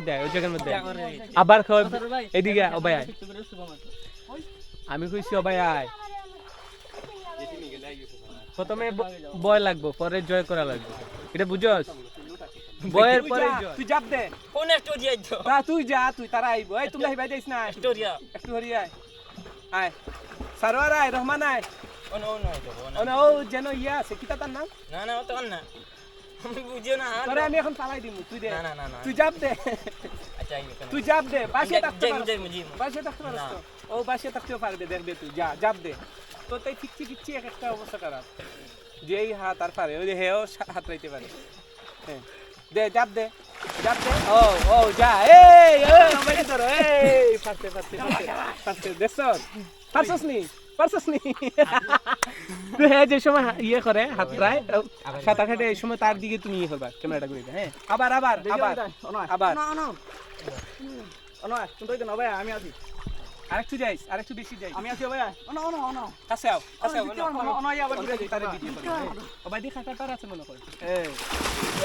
মধ্যে আয় ওই জায়গার মধ্যে আয়। আবার খাওয়া এদিকে আয়, ও আয়। আমি কইছি ও ভাই আয়। প্রথমে ব- ভয় লাগবো পরে জয় করা লাগবে। এটা বুঝছস বয়ের পরে তুই যাব দে। কোন স্টোরিয়া তো তা তুই যা তুই তারা আইব। এই তুমি যাইস না। স্টোরিয়া একটু হরি আয়। আয়। সারোয়ার আয় রহমান আয়। ও নো নো ও না। যেন ইয়া আছে কিতা তার নাম? না না ও তো না আমি বুঝিও না তোরে আমি এখন পালাই দিমু তুই দে। না না না না তুই যাব দে। আচ্ছা তুই যাব দে বাসে থাকতে যাই পারো। যাই মুজি বাসে থাকতে পারো ও বাসে থাকতেও পারবে দেখবে তুই যা যাব দে। তো তাই ফিকছি ফিকছি এক একটা অবস্থা খারাপ। যেই হাত আর পারে ওই যে হেও হাত রাইতে পারে। হ্যাঁ। দে যাব দে যাব দে। ও ও যা এই এই আমাকে ধরো এই ফাটতে ফাটতে ফাটতে। দেখছ? পারছস নি? পারছস নি? হ্যাঁ যে সময় ইয়ে করে হাত রায় সাঁতার কাটে এই সময় তার দিকে তুমি ইয়ে করবা ক্যামেরাটা দিবা, হ্যাঁ। আবার আবার আবার আবার। অনয় তুমি তো নবাই আমি আছি। আরেকটু যাইস আরেকটু বেশি যাইস। আমি আছি ভাই অন অন অন কাছে আও কাছে আও অন অন আবার অন্য দিতে তারে ভিডিও করে ও ভাই দেখা কাটার আছে মনে করে। এই।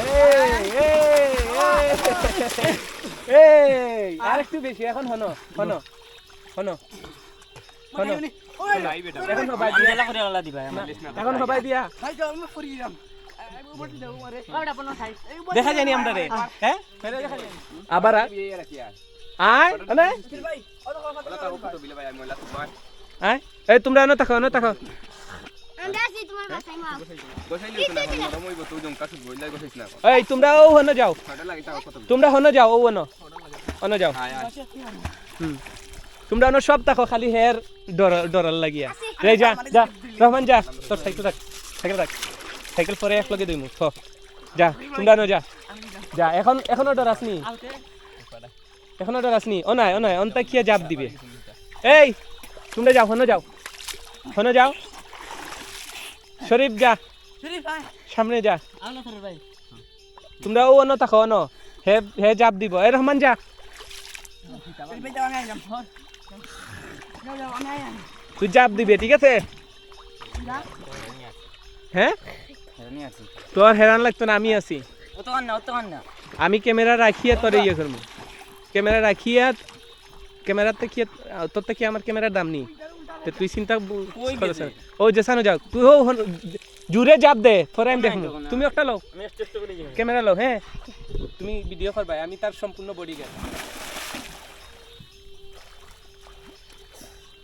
এই এই এই। আরেকটু বেশি এখন হনো হনো হনো। এখন দিয়া। এখন দেখা যায়নি আমরা রে। হ্যাঁ? আবার আয়। মানে আয় এই তোমরা এনে থাকো এনে থাকো। এই তোমরা ও হনো যাও। তোমরা হনো যাও ও হনো হনো যাও। হুম। তোমরা হনো সব থাকো খালি হের ডর ডরার লাগিয়া। রে যা যা, রহমান যা, তোর সাইকেল রাখ সাইকেল রাখ সাইকেল পরে এক লগে থ যা তোমরা যা যা, এখন, এখনও ডর আসনি। এখনও ডর আসনি ও নাই ও নাই, অন্তা খিয়া জাপ দিবে। এই, তোমরা যাও, হনো যাও হনো যাও। শরীফ যা, সামনে যা। তোমরা ও অন্য থাকো, অন্য। হে হে জাপ দিব। এ রহমান যা ভাই যাও আমি যাম যাও যাও আমি আই তুই জাপ দিবে ঠিক আছে? হ্যাঁ? তোর হেরান লাগতো না আমি আছি। তো তো আমি ক্যামেরা রাখিয়ে তোর ইয়ে করব। ক্যামেরা রাখিয়ে ক্যামেরাতে কি তোর থেকে আমার ক্যামেরার দাম নেই। তো তুই চিন্তা। ও যেসানো যাও। তুই ও জুড়ে জাপ দে পরে আমি দেখব। তুমি একটা লো ক্যামেরা লো হ্যাঁ? তুমি ভিডিও করবা আমি তার সম্পূর্ণ বডি গার্ড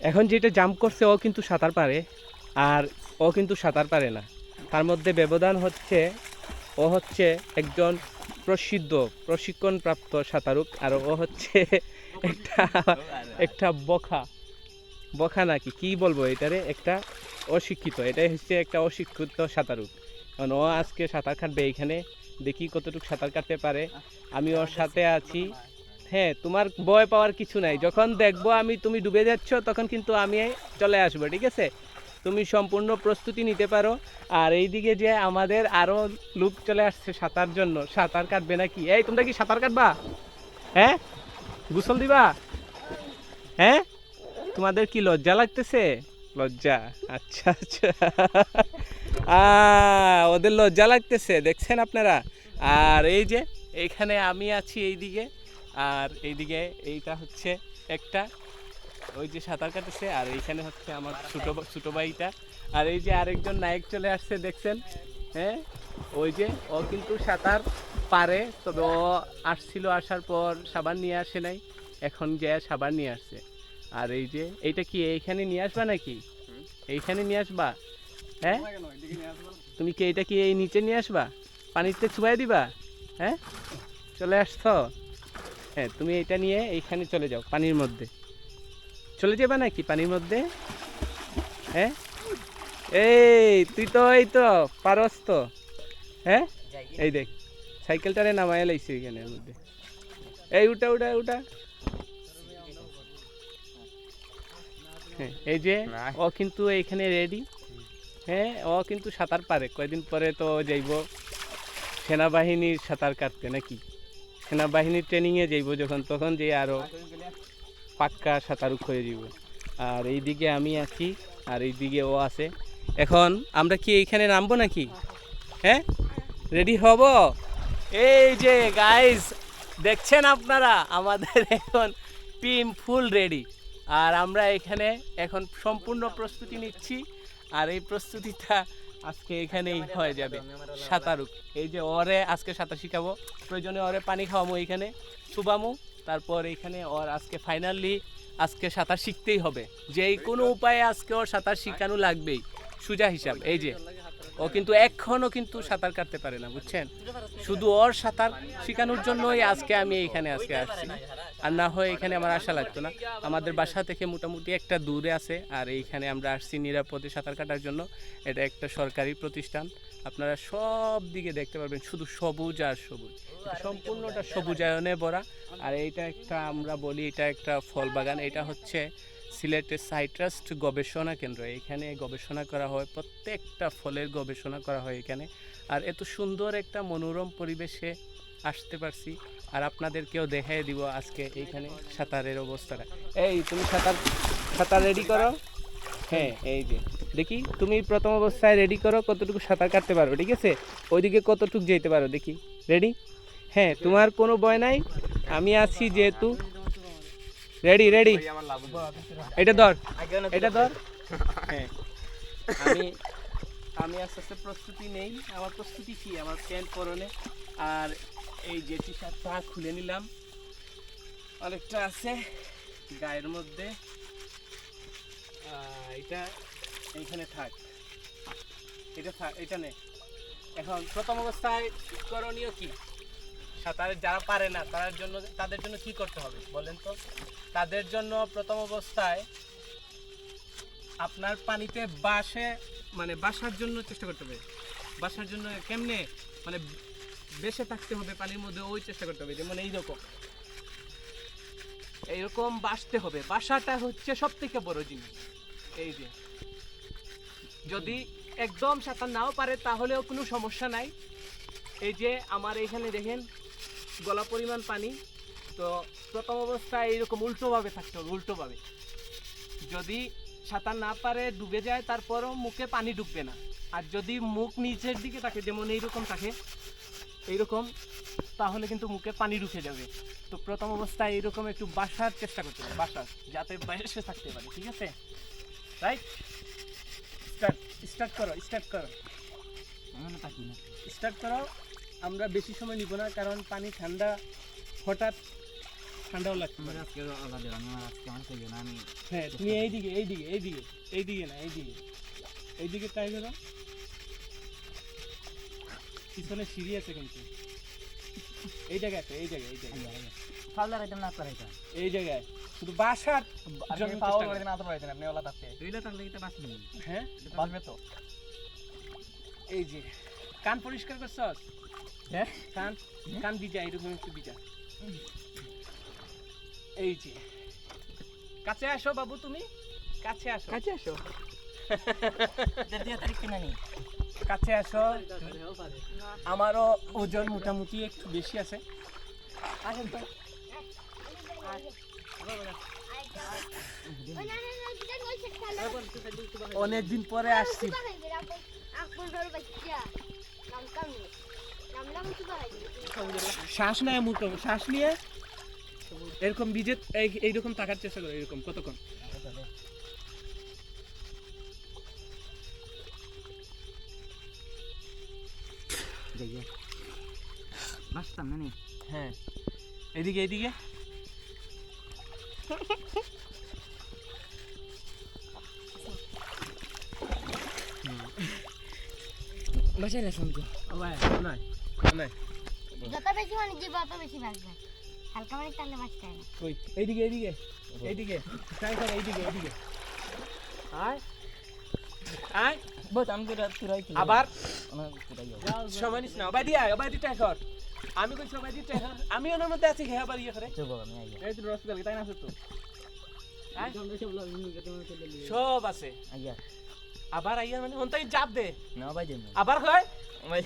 এখন যেটা জাম্প করছে, ও কিন্তু সাঁতার পারে, আর ও কিন্তু সাঁতার পারে না। তার মধ্যে ব্যবধান হচ্ছে, ও হচ্ছে একজন প্রসিদ্ধ, প্রশিক্ষণপ্রাপ্ত সাঁতারুক, আর ও হচ্ছে একটা একটা বখা। বখা নাকি? কি বলব এটারে? একটা অশিক্ষিত। এটাই হচ্ছে একটা অশিক্ষিত সাঁতারুক। কারণ ও আজকে সাঁতার কাটবে এইখানে দেখি কতটুকু সাঁতার কাটতে পারে। আমি ওর সাথে আছি। হ্যাঁ তোমার ভয় পাওয়ার কিছু নাই। যখন দেখব আমি তুমি ডুবে যাচ্ছ, তখন কিন্তু আমি চলে আসব, ঠিক আছে? তুমি সম্পূর্ণ প্রস্তুতি নিতে পারো। আর এইদিকে যে আমাদের আরও লোক চলে আসছে সাঁতার জন্য। সাঁতার কাটবে নাকি? এই, তোমরা কি সাঁতার কাটবা? হ্যাঁ? গোসল দিবা? হ্যাঁ? তোমাদের কি লজ্জা লাগতেছে? লজ্জা? আচ্ছা আচ্ছা। ওদের লজ্জা লাগতেছে, দেখছেন আপনারা? আর এই যে এইখানে আমি আছি এইদিকে। আর এইদিকে এইটা হচ্ছে একটা, ওই যে সাঁতার কাটতেছে, আর এইখানে হচ্ছে আমার ছোটো ছোটো ভাইটা। আর এই যে আরেকজন নায়ক চলে আসছে, দেখছেন? হ্যাঁ? ওই যে, ও কিন্তু সাঁতার পারে, তবে ও আসছিল, আসার পর সাবান নিয়ে আসে নাই, এখন যে সাবান নিয়ে আসছে। আর এই যে, এইটা কি এইখানে নিয়ে আসবা নাকি? এইখানে নিয়ে আসবা? হ্যাঁ? তুমি কি এইটা কি এই নিচে নিয়ে আসবা? পানিতে চুবাই দিবা? হ্যাঁ? চলে আসছো? হ্যাঁ তুমি এটা নিয়ে এইখানে চলে যাও পানির মধ্যে। চলে যাবে নাকি পানির মধ্যে? হ্যাঁ? এই তুই তো এই তো পারস তো। হ্যাঁ? এই দেখ সাইকেলটারে নামায় লাইছি এখানের মধ্যে। এই উঠা উঠা উঠা। হ্যাঁ এই যে ও কিন্তু এইখানে রেডি হ্যাঁ ও কিন্তু সাঁতার পারে। কয়দিন পরে তো যাইব। সেনাবাহিনীর সাঁতার কাটতে নাকি? সেনাবাহিনীর ট্রেনিংয়ে যাইব যখন, তখন যে আরও পাক্কা সাঁতারুক হয়ে যাব আর এইদিকে আমি আছি, আর এইদিকে ও আছে। এখন আমরা কি এইখানে নামবো নাকি? হ্যাঁ? রেডি হব? এই যে গাইজ দেখছেন আপনারা? আমাদের এখন টিম ফুল রেডি আর আমরা এখানে এখন সম্পূর্ণ প্রস্তুতি নিচ্ছি। আর এই প্রস্তুতিটা আজকে এখানেই হয়ে যাবে সাঁতারুক এই যে ওরে আজকে সাঁতার শিখাবো। প্রয়োজনে ওরে পানি খাওয়াবো এখানে, সুবামু। তারপর এখানে ওর আজকে ফাইনালি আজকে সাঁতার শিখতেই হবে। যে কোনো উপায়ে আজকে ওর সাঁতার শিখানো লাগবেই, সুজা হিসাব। এই যে, ও কিন্তু এখনও কিন্তু সাঁতার কাটতে পারে না, বুঝছেন? শুধু ওর সাঁতার শেখানোর জন্যই আজকে আমি এখানে আজকে আসছি। আর না হয় এখানে আমার আশা লাগতো না। আমাদের বাসা থেকে মোটামুটি একটা দূরে আছে, আর এইখানে আমরা আসছি নিরাপদে সাঁতার কাটার জন্য। এটা একটা সরকারি প্রতিষ্ঠান। আপনারা সব দিকে দেখতে পারবেন, শুধু সবুজ আর সবুজ। সম্পূর্ণটা সবুজায়নে ভরা। আর এইটা একটা আমরা বলি, এটা একটা ফল বাগান এটা হচ্ছে সিলেটের সাইট্রাস্ট গবেষণা কেন্দ্র। এখানে গবেষণা করা হয়, প্রত্যেকটা ফলের গবেষণা করা হয় এখানে। আর এত সুন্দর একটা মনোরম পরিবেশে আসতে পারছি। আর আপনাদেরকেও দেখাই দিব আজকে এইখানে সাঁতারের অবস্থাটা। এই তুমি সাঁতার সাঁতার রেডি করো? হ্যাঁ এই যে। দেখি তুমি প্রথম অবস্থায় রেডি করো কতটুকু সাঁতার কাটতে পারো ঠিক আছে? ওইদিকে কতটুকু যেতে পারো দেখি। রেডি হ্যাঁ তোমার কোনো ভয় নাই। আমি আছি যেহেতু রেডি রেডি এটা ধর এটা ধর। হ্যাঁ। আমি আমি আস্তে আস্তে প্রস্তুতি নেই। আমার প্রস্তুতি কি? আমার প্যান্ট পরনে আর এই যে টি শার্টটা খুলে নিলাম। অনেকটা আছে গায়ের মধ্যে। এটা এইখানে থাক। এটা থাক, এটা নে। এখন প্রথম অবস্থায় করণীয় কি? সাঁতার যারা পারে না তার জন্য, তাদের জন্য কি করতে হবে বলেন তো? তাদের জন্য প্রথম অবস্থায় আপনার পানিতে বাসে মানে বাসার জন্য চেষ্টা করতে হবে। বাসার জন্য কেমনে মানে বেসে থাকতে হবে পানির মধ্যে, ওই চেষ্টা করতে হবে যেমন এইরকম। এইরকম বাসতে হবে। বাসাটা হচ্ছে সব থেকে বড় জিনিস। এই যে। যদি একদম সাঁতার নাও পারে, তাহলেও কোনো সমস্যা নাই। এই যে, আমার এইখানে দেখেন, গলা পরিমাণ পানি। তো প্রথম অবস্থায় এইরকম উল্টোভাবে থাকতে হবে, উল্টোভাবে। যদি সাঁতার না পারে ডুবে যায় তারপরও মুখে পানি ঢুকবে না। আর যদি মুখ নিচের দিকে থাকে যেমন এইরকম থাকে এইরকম তাহলে কিন্তু মুখে পানি ঢুকে যাবে। তো প্রথম অবস্থায় এইরকম একটু বাসার চেষ্টা করতে হবে বাসার যাতে বাইরে থাকতে পারে ঠিক আছে? রাইট স্টার্ট স্টার্ট করো স্টার্ট করো। স্টার্ট করো আমরা বেশি সময় নিব না কারণ পানি ঠান্ডা হঠাৎ ঠান্ডাও লাগছে। হ্যাঁ তুমি এইদিকে এইদিকে এইদিকে এইদিকে না এইদিকে। এইদিকে ট্রাই করো। পিছনে সিঁড়ি আছে কিন্তু। এই জায়গায় আছে এই জায়গায় এই জায়গায় ফাউলার আইটেম না এই জায়গায়। শুধু বাসার জন্য চেষ্টা করো। না আপনি ওলা থাকতে। দুইটা থাকলে এটা বাঁচবে। হ্যাঁ? বাঁচবে তো। এই যে কান পরিষ্কার করছস? হ্যাঁ? কান কান ভিজা এরকম একটু ভিজা। এই যে। কাছে আসো বাবু তুমি। কাছে আসো। কাছে আসো। কাছে আসো। আমারও ওজন মোটামুটি একটু বেশি আছে। আসেন তো। ওই না, না, না, দুটা গোল set খেলো। অনেকদিন পরে আসছি। শ্বাস নেয় মুখ শ্বাস নিয়ে এরকম বিজে এই- এইরকম তাকার চেষ্টা করো এরকম কতক্ষণ? বাঁচতাম না হ্যাঁ। এদিকে এদিকে। বাঁচাই না শুনতো নাই নাই। যত বেশি মানে দিব তত বেশি বাঁচবে। হালকা টানলে বাঁচতে না। ওই এইদিকে এইদিকে এইদিকে। ট্রাই করো এইদিকে এইদিকে। আয়। আয়। বহুত আমি তো তুরাই কি আবার? আমার তুরাই সময় নিস না অবাই দিয়া অবাই দি ট্রাই কর। আমি কইছি অবাই দি ট্রাই কর। আমি ওনার মধ্যে আছি ইয়ে করে। চলো আমি আইয়া। এই তো রসগোল্লা তাই না তো সব আছে। আবার আইয়া মানে অন্তাই চাপ দে। না ভাই আবার কয় ভাই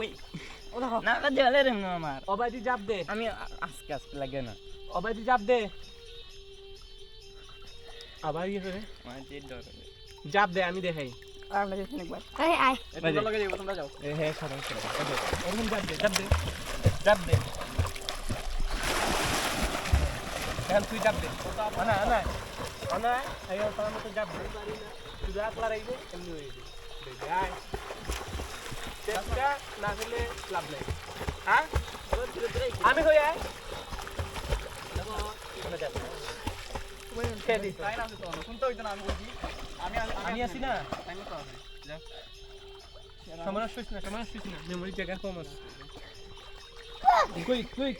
ওই। না কাজ দেওয়ালে রে আমার। অবাই দি দে। আমি আজকে আজকে লাগে না। দি দে। আবার ইয়ে করে। ডর দে আমি দেখাই। আর লাগে একবার। আয়। আয় তোমরা লগে যাব তোমরা যাও। এ হ্যাঁ সরম সরম এরকম চাপ দে চাপ দে। চাপ দে। এখন তুই চাপ দে। তোর মতো তুই এমনি হয়ে যাবে। আয়। চেষ্টা না হলে লাভ নাই। হ্যাঁ? আমি হয়ে? আয় আছি না? সমস্যা হইছে না সমস্যা হইছে না। মেমোরি জায়গা কম আছে। কুইক কুইক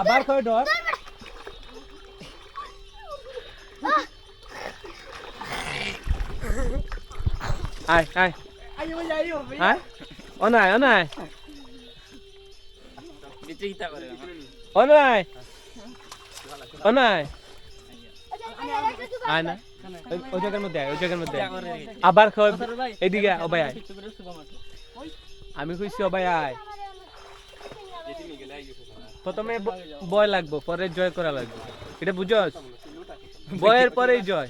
আবার কয় ডর আয় আয়। আয় অনায় অনায়। অনায়। অনায়। আয় না। ওই- জায়গার মধ্যে আয়, ওই জায়গার মধ্যে। আবার কয় এদিকে ভাই আয়। আমি কইছি ভাই আয়। প্রথমে ব- ভয় লাগবো, পরে জয় করা লাগবে। এটা বুঝছস বয়ের পরেই জয়।